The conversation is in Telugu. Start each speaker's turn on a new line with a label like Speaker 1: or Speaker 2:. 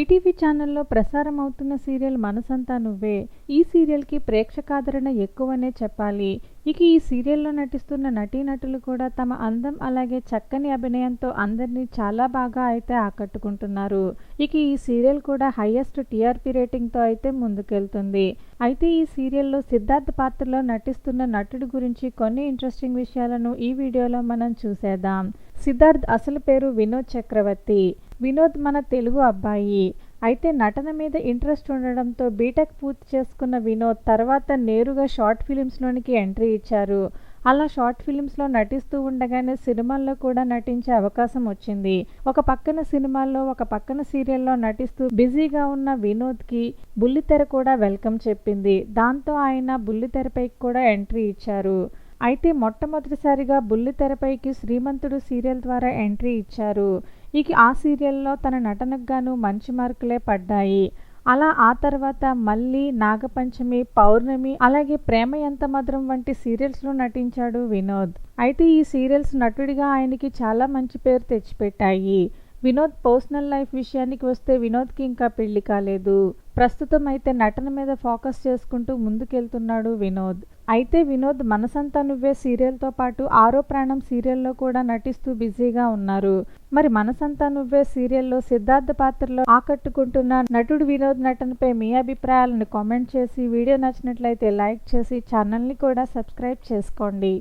Speaker 1: ఈటీవీ ఛానల్లో ప్రసారం అవుతున్న సీరియల్ మనసంతా నువ్వే. ఈ సీరియల్కి ప్రేక్షకాదరణ ఎక్కువనే చెప్పాలి. ఇక ఈ సీరియల్లో నటిస్తున్న నటీనటులు కూడా తమ అందం అలాగే చక్కని అభినయంతో అందరినీ చాలా బాగా అయితే ఆకట్టుకుంటున్నారు. ఇక ఈ సీరియల్ కూడా హైయెస్ట్ టీఆర్పీ రేటింగ్తో అయితే ముందుకెళ్తుంది. అయితే ఈ సీరియల్లో సిద్ధార్థ్ పాత్రలో నటిస్తున్న నటుడి గురించి కొన్ని ఇంట్రెస్టింగ్ విషయాలను ఈ వీడియోలో మనం చూసేద్దాం. సిద్ధార్థ్ అసలు పేరు వినోద్ చక్రవర్తి. వినోద్ మన తెలుగు అబ్బాయి. అయితే నటన మీద ఇంట్రెస్ట్ ఉండడంతో బీటెక్ పూర్తి చేసుకున్న వినోద్ తర్వాత నేరుగా షార్ట్ ఫిలిమ్స్లోనికి ఎంట్రీ ఇచ్చారు. అలా షార్ట్ ఫిలిమ్స్లో నటిస్తూ ఉండగానే సినిమాల్లో కూడా నటించే అవకాశం వచ్చింది. ఒక పక్కన సినిమాల్లో ఒక పక్కన సీరియల్లో నటిస్తూ బిజీగా ఉన్న వినోద్కి బుల్లితెర కూడా వెల్కమ్ చెప్పింది. దాంతో ఆయన బుల్లితెరపైకి కూడా ఎంట్రీ ఇచ్చారు. అయితే మొట్టమొదటిసారిగా బుల్లితెరపైకి శ్రీమంతుడు సీరియల్ ద్వారా ఎంట్రీ ఇచ్చారు. ఇక ఆ సీరియల్లో తన నటనకు గాను మంచి మార్కులే పడ్డాయి. అలా ఆ తర్వాత మళ్ళీ నాగపంచమి పౌర్ణమి అలాగే ప్రేమ ఎంత మధురం వంటి సీరియల్స్లో నటించాడు వినోద్. అయితే ఈ సీరియల్స్ నటుడిగా ఆయనకి చాలా మంచి పేరు తెచ్చిపెట్టాయి. వినోద్ పర్సనల్ లైఫ్ విషయానికి వస్తే వినోద్కి ఇంకా పెళ్ళి కాలేదు. ప్రస్తుతం అయితే నటన మీద ఫోకస్ చేసుకుంటూ ముందుకెళ్తున్నాడు వినోద్. అయితే వినోద్ మనసంతా నువ్వే సీరియల్తో పాటు ఆరో ప్రాణం సీరియల్లో కూడా నటిస్తూ బిజీగా ఉన్నారు. మరి మనసంతా నువ్వే సీరియల్లో సిద్ధార్థ పాత్రలో ఆకట్టుకుంటున్న నటుడు వినోద్ నటనపై మీ అభిప్రాయాలను కామెంట్ చేసి వీడియో నచ్చినట్లయితే లైక్ చేసి ఛానల్ని కూడా సబ్స్క్రైబ్ చేసుకోండి.